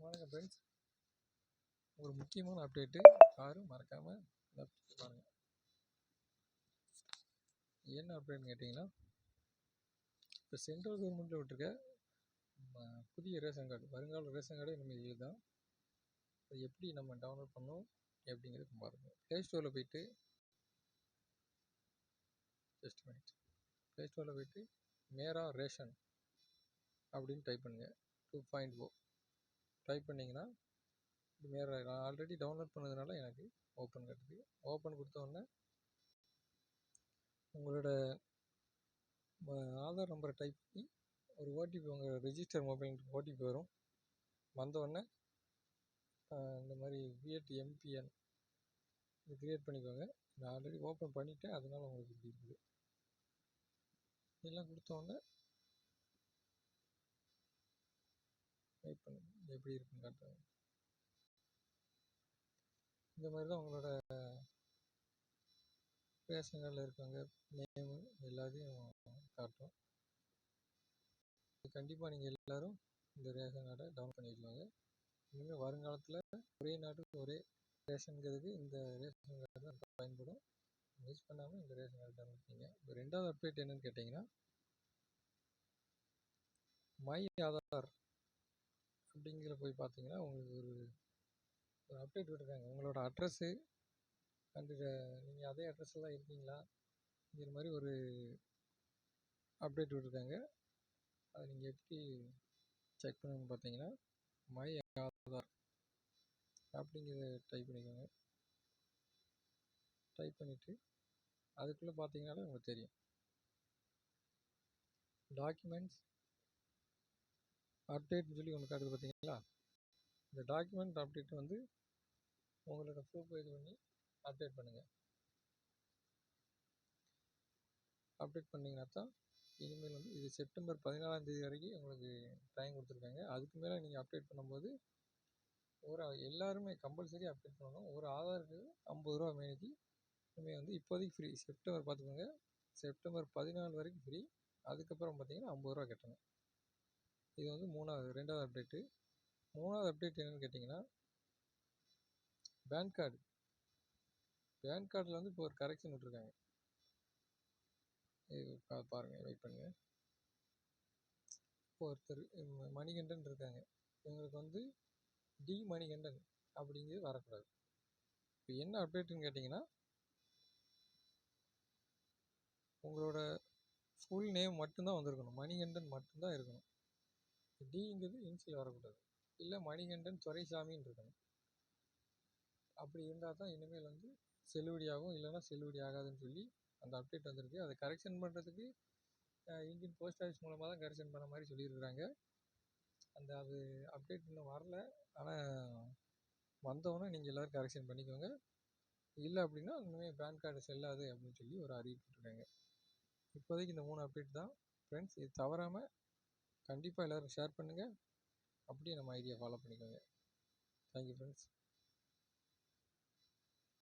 வணக்கம் ஃப்ரெண்ட்ஸ் ஒரு முக்கியமான அப்டேட்டு காரு மறக்காமல் பாருங்கள் என்ன அப்டேட்னு கேட்டிங்கன்னா இப்போ சென்ட்ரல் கவர்மெண்ட்டில் விட்டுருக்க புதிய ரேஷன் கார்டு வருங்கால ரேஷன் கார்டு இனிமேல் இதுதான். அதை அது எப்படி நம்ம டவுன்லோட் பண்ணோம் எப்படிங்கிறது பாருங்கள் ப்ளே ஸ்டோரில் போயிட்டு ஜஸ்ட் மினிட் ப்ளே ஸ்டோரில் போயிட்டு மேரா ரேஷன் அப்படின்னு டைப் பண்ணுங்கள் டூ பாயிண்ட் ஓ டைப் பண்ணிங்கன்னா இது மேரா நான் ஆல்ரெடி டவுன்லோட் பண்ணதுனால எனக்கு ஓப்பன் காட்டுது ஓப்பன் கொடுத்தோடனே உங்களோட ம- ஆதார் நம்பரை டைப் பண்ணி ஒரு ஓடிபி உங்கள் ரிஜிஸ்டர் மொபைல் ஓடிபி வரும். வந்த உடனே இந்த மாதிரி கிரியேட் எம்பிஎன் இது கிரியேட் பண்ணிக்கோங்க. நான் ஆல்ரெடி ஓப்பன் பண்ணிவிட்டேன் அதனால் உங்களுக்கு இப்படி இருக்குது. இதெல்லாம் கொடுத்த வெயிட் பண்ணுங்க. எப்படி இருக்குன்னு காட்டுறேன் இந்த மாதிரி தான் உங்களோட ரேஷன் கார்டில் இருக்கவங்க நேமு எல்லாத்தையும் காட்டும். கண்டிப்பாக நீங்கள் எல்லோரும் இந்த ரேஷன் கார்டை டவுன் பண்ணி இனிமேல் வருங்காலத்தில் ஒரே நாட்டுக்கு ஒரே ரேஷனுங்கிறதுக்கு இந்த ரேஷன் கார்டு தான் பயன்படும். மிஸ் பண்ணாமல் இந்த ரேஷன் கார்டு டவுன் பண்ணிங்க இப்போ ரெண்டாவது அப்டேட் என்னன்னு கேட்டிங்கன்னா மை ஆதார் அப்படிங்கிற போய் பார்த்தீங்கன்னா உங்களுக்கு ஒரு ஒரு அப்டேட் விட்டுருக்காங்க. உங்களோட அட்ரஸ்ஸு அண்டு நீங்கள் அதே அட்ரஸில் தான் இருக்கீங்களா? மாதிரி ஒரு அப்டேட் விட்டுருக்காங்க. அதை நீங்கள் எப்படி செக் பண்ணணும்னு பார்த்தீங்கன்னா மை ஆதார் அப்படிங்கிறத டைப் பண்ணிக்கோங்க. டைப் பண்ணிவிட்டு அதுக்குள்ளே பார்த்தீங்கன்னாலே உங்களுக்கு தெரியும். டாக்குமெண்ட்ஸ் அப்டேட்னு சொல்லி ஒன்று காட்டுது பார்த்தீங்களா இந்த டாக்குமெண்ட் அப்டேட் வந்து உங்களோட ப்ரூஃப் இது பண்ணி அப்டேட் பண்ணுங்கள் அப்டேட் பண்ணிங்கன்னா தான் இனிமேல் வந்து இது செப்டம்பர் பதினாலாம் தேதி வரைக்கும் உங்களுக்கு டைம் கொடுத்துருக்காங்க. அதுக்கு மேலே நீங்கள் அப்டேட் பண்ணும்போது ஒரு எல்லாருமே கம்பல்சரி அப்டேட் பண்ணணும். ஒரு ஆதாருக்கு ஐம்பது ரூபா மேனிக்கு இனிமேல் வந்து இப்போதைக்கு ஃப்ரீ செப்டம்பர் பார்த்துக்கோங்க செப்டம்பர் பதினாலு வரைக்கும் ஃப்ரீ அதுக்கப்புறம் பார்த்தீங்கன்னா ஐம்பது ரூபா கட்டணும். இது வந்து மூணாவது ரெண்டாவது அப்டேட்டு மூணாவது அப்டேட் என்னன்னு கேட்டிங்கன்னா பேன் கார்டு பேன் கார்டில் வந்து இப்போ ஒரு கரெக்ஷன் விட்ருக்காங்க இது பா- வெயிட் பண்ணுங்கள் இப்போ ஒருத்தர் மணிகண்டன் இருக்காங்க. இவங்களுக்கு வந்து டி மணிகண்டன் அப்படிங்கிறது வரக்கூடாது. இப்போ என்ன அப்டேட்டுன்னு கேட்டிங்கன்னா உங்களோட ஃபுல் நேம் மட்டும்தான் வந்திருக்கணும். மணிகண்டன் மட்டும்தான் இருக்கணும். டிங்கிறது இன்சியல் வரக்கூடாது. இல்லை மணிகண்டன் துரைசாமின்னு இருக்கணும். அப்படி இருந்தால் தான் இனிமேல் வந்து செல்லுபடியாகும் இல்லைன்னா செல்லுபடி ஆகாதுன்னு சொல்லி அந்த அப்டேட் வந்திருக்கு. அதை கரெக்ஷன் பண்ணுறதுக்கு இந்தியன் போஸ்ட் ஆஃபீஸ் மூலமாக தான் கரெக்ஷன் பண்ண மாதிரி சொல்லியிருக்கிறாங்க. அந்த அது அப்டேட் இன்னும் வரல. ஆனால் வந்தவொடனே நீங்கள் எல்லோரும் கரெக்ஷன் பண்ணிக்கோங்க. இல்லை அப்படின்னா இனிமேல் பேன் கார்டு செல்லாது அப்படின்னு சொல்லி ஒரு அறிவிப்பு விட்டுருக்காங்க இப்போதைக்கு இந்த மூணு அப்டேட் தான். ஃப்ரெண்ட்ஸ் இது தவறாமல் கண்டிப்பாக எல்லோரும் ஷேர் பண்ணுங்கள் அப்படியே நம்ம ஐடியா ஃபாலோ பண்ணிக்கோங்க. Thank you friends